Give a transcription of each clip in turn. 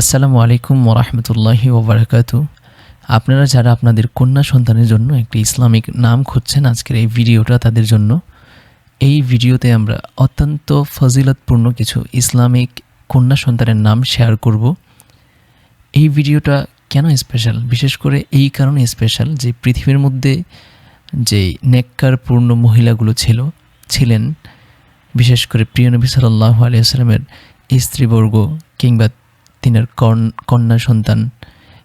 আসসালামু আলাইকুম ওরহমতুল্লাহি ওবরাকাতু আপনারা যারা আপনাদের কন্যা সন্তানের জন্য একটি ইসলামিক নাম খুঁজছেন আজকের এই ভিডিওটা তাদের জন্য, এই ভিডিওতে আমরা অত্যন্ত ফজিলতপূর্ণ কিছু ইসলামিক কন্যা সন্তানের নাম শেয়ার করব। এই ভিডিওটা কেন স্পেশাল বিশেষ করে এই কারণে স্পেশাল যে পৃথিবীর মধ্যে যে নেককারপূর্ণ মহিলাগুলো ছিল, ছিলেন, বিশেষ করে প্রিয় নবী সাল্লাহ আলিয়াস্লামের স্ত্রীবর্গ কিংবা তিনার কন্যা সন্তান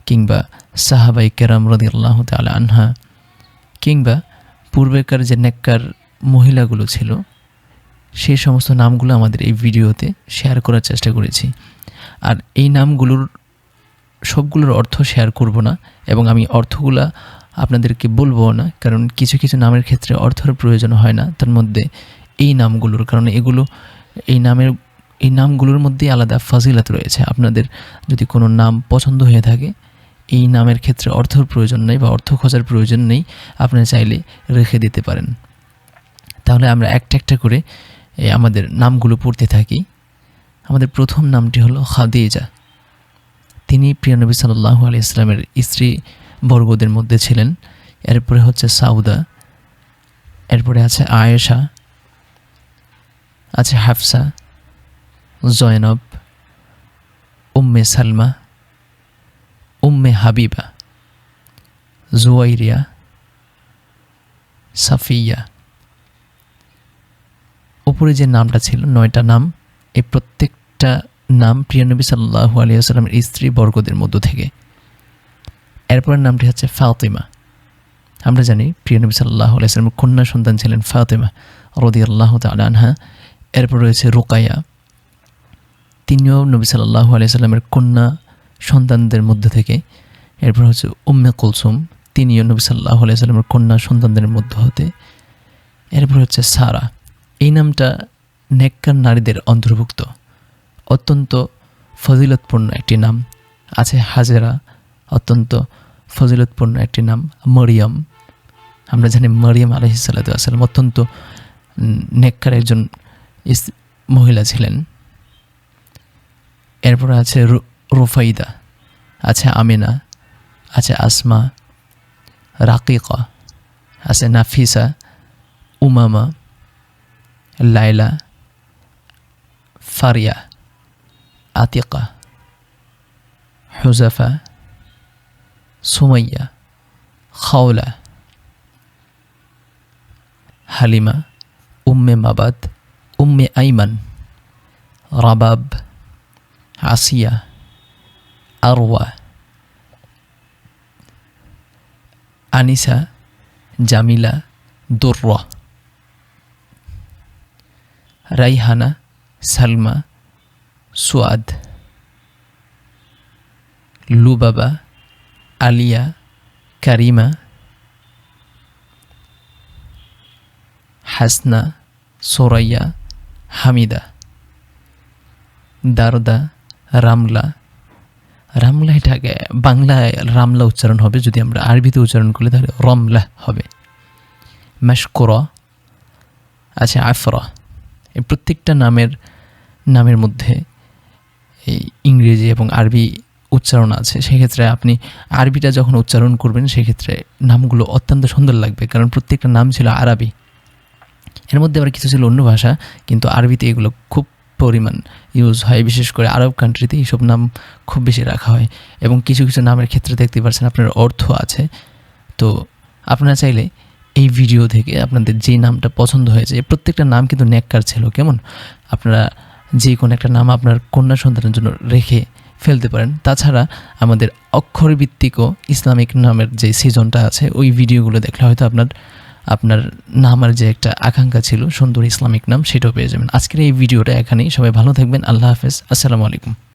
কিংবা সাহাবাই কেরাম রদি আল্লাহ তালা আনহা কিংবা পূর্বেকার যে নেককার মহিলাগুলো ছিল সেই সমস্ত নামগুলো আমাদের এই ভিডিওতে শেয়ার করার চেষ্টা করেছি। আর এই নামগুলোর, সবগুলোর অর্থ শেয়ার করব না এবং আমি অর্থগুলা আপনাদেরকে বলব না, কারণ কিছু কিছু নামের ক্ষেত্রে অর্থের প্রয়োজন হয় না। তার মধ্যে এই নামগুলোর কারণ এগুলো, এই নামের এই নামগুলোর মধ্যে আলাদা ফাজিলাত রয়েছে। আপনাদের যদি কোনো নাম পছন্দ হয়ে থাকে, এই নামের ক্ষেত্রে অর্থের প্রয়োজন নেই বা অর্থ খোঁজার প্রয়োজন নেই আপনারা চাইলে রেখে দিতে পারেন। তাহলে আমরা একটা একটা করে আমাদের নামগুলো পড়তে থাকি। আমাদের প্রথম নামটি হলো খাদিজা। তিনি প্রিয়নবী সাল্লাহ আলি ইসলামের স্ত্রী বর্গদের মধ্যে ছিলেন। এরপরে হচ্ছে সাউদা, এরপরে আছে আয়েশা, আছে হাফসা জয়নব, উম্মে সালমা, উম্মে হাবিবা, জুয়াইরিয়া, সাফিয়া। উপরে যে নামটা ছিল, নয়টা নাম, এই প্রত্যেকটা নাম প্রিয়নবী সাল্লাহু আলিয়াস্লামের স্ত্রী বর্গদের মধ্য থেকে। এরপরের নামটি হচ্ছে ফাতিমা। আমরা জানি প্রিয়নবী সাল্লাহ আলিয়াস্লামের কন্যা সন্তান ছিলেন ফাতেমা রদি আল্লাহ তালানহা এরপর রয়েছে রোকাইয়া। তিনিও নবী সাল্লাহ আলিয়াল্লামের কন্যা সন্তানদের মধ্যে থেকে। এরপর হচ্ছে উম্মে কুলসুম, তিনিও নবী সাল্লাহ আলিয়াল্লামের কন্যা সন্তানদের মধ্যে হতে। এরপর হচ্ছে সারা। এই নামটা নেককার নারীদের অন্তর্ভুক্ত। অত্যন্ত ফজিলতপূর্ণ একটি নাম। আছে হাজেরা, অত্যন্ত ফজিলতপূর্ণ একটি নাম, মরিয়ম। আমরা জানি মরিয়ম আলহিসাল্লাম অত্যন্ত নেককার একজন মহিলা ছিলেন। এরপর আছে রুফাইদা আছে আমিনা আছে আসমা রাকিকা আছে নাফিসা উমামা লাইলা ফারিয়া আতিকা হুজাফা সুমাইয়া খাওলা হালিমা উম্মে মাবাদ উম্মে আইমান রাবাব আসিয়া আরওয়া আনিসা জামিলা দুর্রা রাইহানা সালমা সুয়াদ লুবাবা আলিয়া কারিমা হাসনা সোরাইয়া হামিদা দারদা রামলা। রামলা এটাকে বাংলায় রামলা উচ্চারণ হবে, যদি আমরা আরবিতে উচ্চারণ করি তাহলে রমলা হবে। ম্যাশকোরা আছে আফরা। এই প্রত্যেকটা নামের নামের মধ্যে এই ইংরেজি এবং আরবি উচ্চারণ আছে। সেক্ষেত্রে আপনি আরবিটা যখন উচ্চারণ করবেন, সেক্ষেত্রে নামগুলো অত্যন্ত সুন্দর লাগবে, কারণ প্রত্যেকটা নাম ছিল আরবি। এর মধ্যে আবার কিছু ছিল অন্য ভাষা, কিন্তু আরবিতে এগুলো খুব পরিমাণ ইউজ হয়। বিশেষ করে আরব কান্ট্রিতে এইসব নাম খুব বেশি রাখা হয় এবং কিছু কিছু নামের ক্ষেত্রে দেখতে পাচ্ছেন আপনার অর্থ আছে। তো আপনারা চাইলে এই ভিডিও থেকে আপনাদের যে নামটা পছন্দ হয়েছে প্রত্যেকটা নাম কিন্তু ন্যাক্কার ছিল, কেমন? আপনারা যে কোনো একটা নাম আপনার কন্যা সন্তানের জন্য রেখে ফেলতে পারেন। তাছাড়া আমাদের অক্ষরভিত্তিকও ইসলামিক নামের যে সিজনটা আছে, ওই ভিডিওগুলো দেখলে হয়তো আপনার আপনার নামার যে একটা আকাঙ্ক্ষা ছিল, সুন্দর ইসলামিক নাম, সেটাও পেয়ে যাবেন। আজকের এই ভিডিওটা এখানেই। সবাই ভালো থাকবেন। আল্লাহ হাফেজ। আসসালামু আলাইকুম।